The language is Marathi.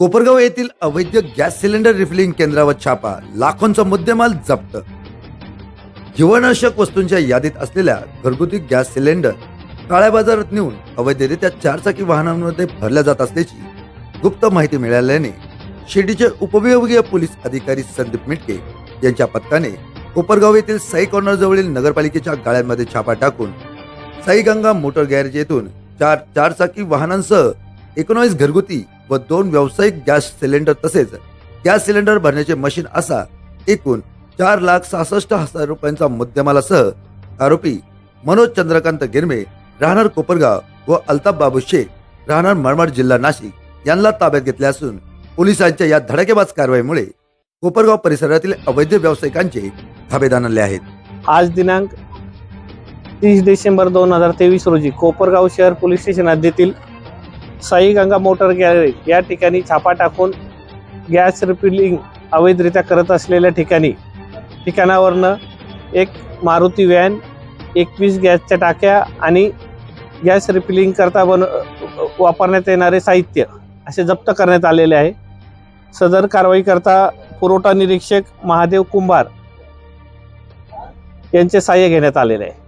कोपरगाव येथील अवैध गॅस सिलेंडर रिफिलिंग केंद्रावर छापा लाखोंचा मुद्देमाल जप्त. जीवनावश्यक वस्तूंच्या यादीत असलेल्या घरगुती गॅस सिलेंडर काळ्या बाजारात नेऊन अवैधरित्या चारचाकी वाहनांमध्ये भरल्या जात असल्याची गुप्त माहिती मिळाल्याने शिर्डीचे उपविभागीय पोलीस अधिकारी संदीप मिटके यांच्या पथकाने कोपरगाव येथील साई कॉर्नर जवळील नगरपालिकेच्या गाळ्यांमध्ये छापा टाकून साई गंगा मोटर गॅरेज येथून चार चारचाकी वाहनांसह एकोणावीस घरगुती व दोन व्यावसायिक गॅस सिलेंडर तसेच गॅस सिलेंडर भरण्याचे मशीन असा एकूण चार लाख सहासष्ट हजार रुपयांचा मुद्देमालासह आरोपी मनोज चंद्रकांत गिरमे राहणार कोपरगाव व अल्ताफ बाबू शेख राहणार मरमाड जिल्हा नाशिक यांना ताब्यात घेतले असून पोलिसांच्या या धडाकेबाज कारवाईमुळे कोपरगाव परिसरातील अवैध व्यावसायिकांचे धाबेदान आणले आहेत. आज दिनांक तीस डिसेंबर दोन हजार तेवीस रोजी कोपरगाव शहर पोलीस स्टेशन हद्दीतील साई गंगा मोटर गॅरेज या ठिकाणी छापा टाकून गॅस रिफिलिंग अवैधरित्या करत असलेल्या ठिकाणी ठिकाणावरनं एक मारुती व्हॅन एकवीस गॅसच्या टाक्या आणि गॅस रिफिलिंग करता बन वापरण्यात येणारे साहित्य असे जप्त करण्यात आलेले आहे. सदर कारवाई करता पुरवठा निरीक्षक महादेव कुंभार यांचे सहाय्य घेण्यात आलेले आहे.